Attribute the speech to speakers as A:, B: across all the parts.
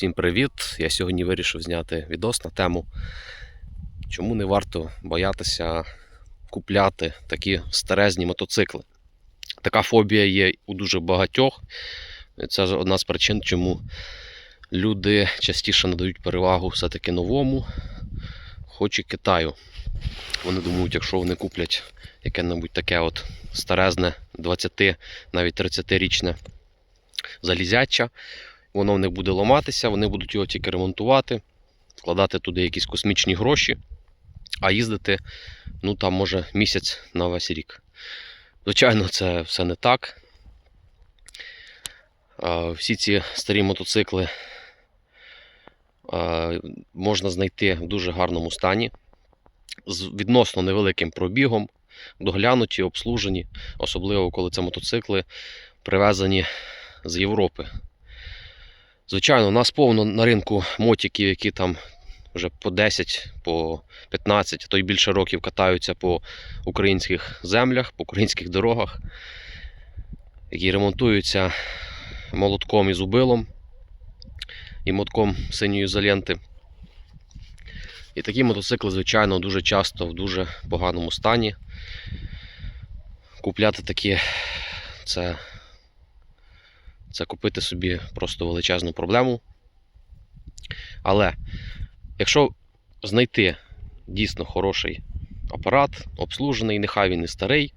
A: Всім привіт! Я сьогодні вирішив зняти відос на тему, чому не варто боятися купляти такі старезні мотоцикли. Така фобія є у дуже багатьох. Це одна з причин, чому люди частіше надають перевагу все-таки новому, хоч і Китаю. Вони думають, якщо вони куплять яке-небудь таке от старезне, 20, навіть 30-річне залізяча, воно в них буде ламатися, вони будуть його тільки ремонтувати, вкладати туди якісь космічні гроші, а їздити, ну там може місяць на весь рік. Звичайно, це все не так. Всі ці старі мотоцикли можна знайти в дуже гарному стані, з відносно невеликим пробігом, доглянуті, обслужені, особливо коли це мотоцикли привезені з Європи. Звичайно, у нас повно на ринку мотиків, які там вже по 10, по 15, а то й більше років катаються по українських землях, по українських дорогах, які ремонтуються молотком і зубилом і мотком синьої ізоленти. І такі мотоцикли, звичайно, дуже часто в дуже поганому стані. Купляти такі це це купити собі просто величезну проблему. Але якщо знайти дійсно хороший апарат, обслужений, нехай він і старий,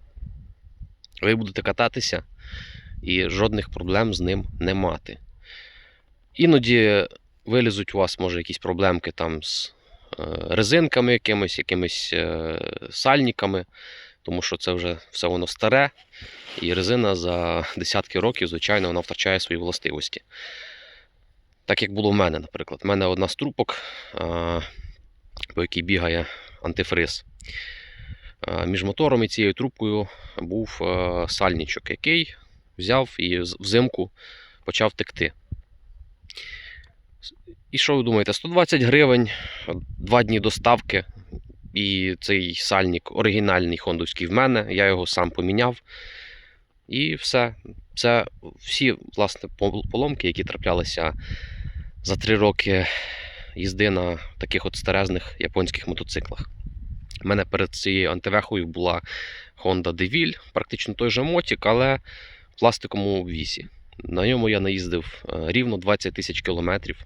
A: ви будете кататися і жодних проблем з ним не мати. Іноді вилізуть у вас, може, якісь проблемки там з е, резинками, якимись, якимись е, сальниками, тому що це вже все воно старе. І резина за десятки років, звичайно, вона втрачає свої властивості. Так як було в мене, наприклад. У мене одна з трубок, по якій бігає антифриз. Між мотором і цією трубкою був сальничок, який взяв і взимку почав текти. І що ви думаєте? 120 гривень, два дні доставки. І цей сальник оригінальний хондовський в мене. Я його сам поміняв. І все. Це всі власне поломки, які траплялися за три роки їзди на таких от старезних японських мотоциклах. У мене перед цією антивехою була Honda DeVille, практично той же мотик, але в пластиковому обвісі. На ньому я наїздив е, рівно 20 тисяч кілометрів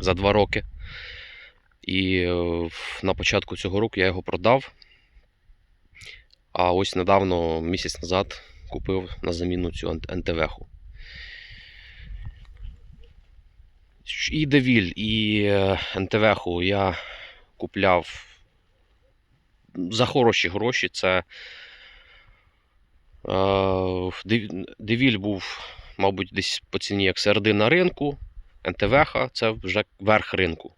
A: за два роки. І е, на початку цього року я його продав. А ось недавно, місяць назад, купив на заміну цю НТВ-ху. І Девіль, і НТВ-ху я купляв за хороші гроші. Це е, Девіль був, мабуть, десь по ціні як середина ринку. НТВ-ха це вже верх ринку.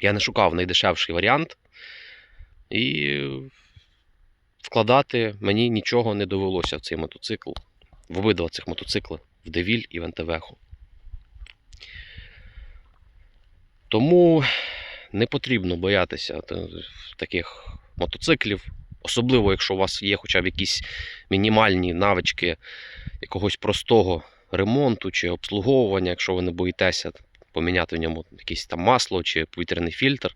A: Я не шукав найдешевший варіант. І вкладати мені нічого не довелося в цей мотоцикл. В обидва цих мотоцикли, в Девіль і в НТВ-ху. Тому не потрібно боятися таких мотоциклів, особливо якщо у вас є хоча б якісь мінімальні навички якогось простого ремонту чи обслуговування, якщо ви не боїтеся поміняти в ньому якесь там масло чи повітряний фільтр.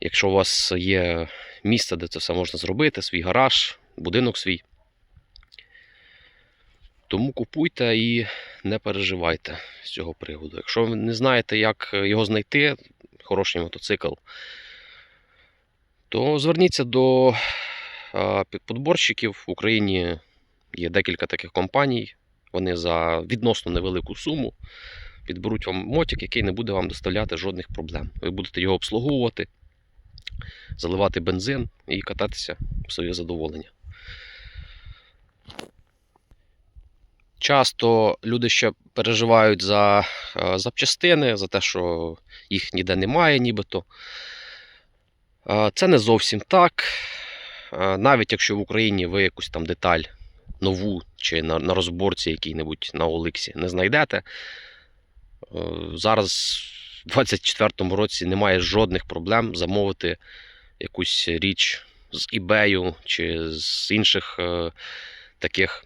A: Якщо у вас є місце, де це все можна зробити, свій гараж, будинок свій. Тому купуйте і не переживайте з цього приводу. Якщо ви не знаєте, як його знайти, хороший мотоцикл, то зверніться до а, підподборщиків. В Україні є декілька таких компаній. Вони за відносно невелику суму підберуть вам мотик, який не буде вам доставляти жодних проблем. Ви будете його обслуговувати, заливати бензин і кататися в своє задоволення. Часто люди ще переживають за е, запчастини, за те, що їх ніде немає, нібито. Е, Це не зовсім так. Е, Навіть якщо в Україні ви якусь там деталь нову чи на, на розборці якій-небудь на Оликсі не знайдете. Зараз, 2024 році, немає жодних проблем замовити якусь річ з eBay чи з інших е, таких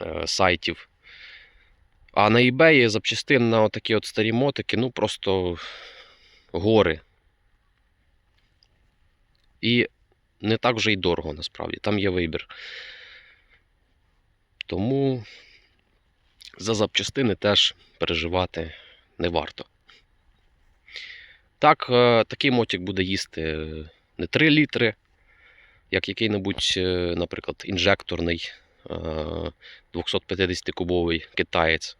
A: е, сайтів. А на eBay запчастин на такі от старі мотики, ну просто гори. І не так вже й дорого насправді. Там є вибір. Тому за запчастини теж переживати не варто. Так, е, такий мотик буде їсти не 3 літри, як який-небудь, е, наприклад, інжекторний 250-кубовий китаєць.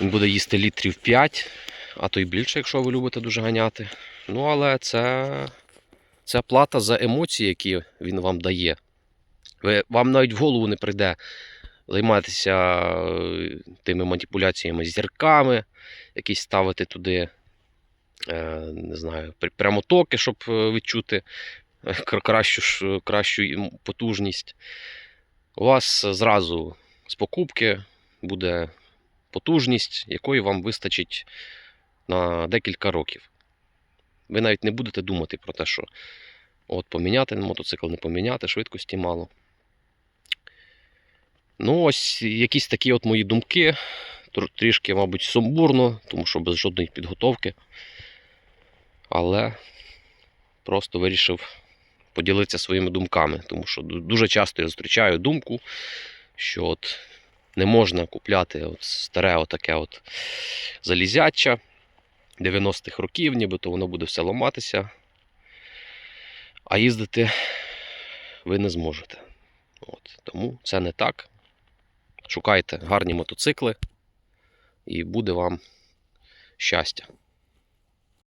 A: Він буде їсти літрів 5, а то й більше, якщо ви любите дуже ганяти. Ну, але це, це плата за емоції, які він вам дає. Ви, вам навіть в голову не прийде займатися е, тими маніпуляціями зірками, якісь ставити туди, е, не знаю, пр- прямотоки, щоб е, відчути е, кращу, кращу потужність. У вас зразу з покупки буде потужність, якої вам вистачить на декілька років. Ви навіть не будете думати про те, що от поміняти мотоцикл, не поміняти, швидкості мало. Ну, ось якісь такі от мої думки. Трішки, мабуть, сумбурно, тому що без жодної підготовки. Але просто вирішив поділитися своїми думками, тому що дуже часто я зустрічаю думку, що от не можна купляти от старе отаке от залізяча 90-х років, нібито воно буде все ламатися. А їздити ви не зможете. От, тому це не так. Шукайте гарні мотоцикли і буде вам щастя.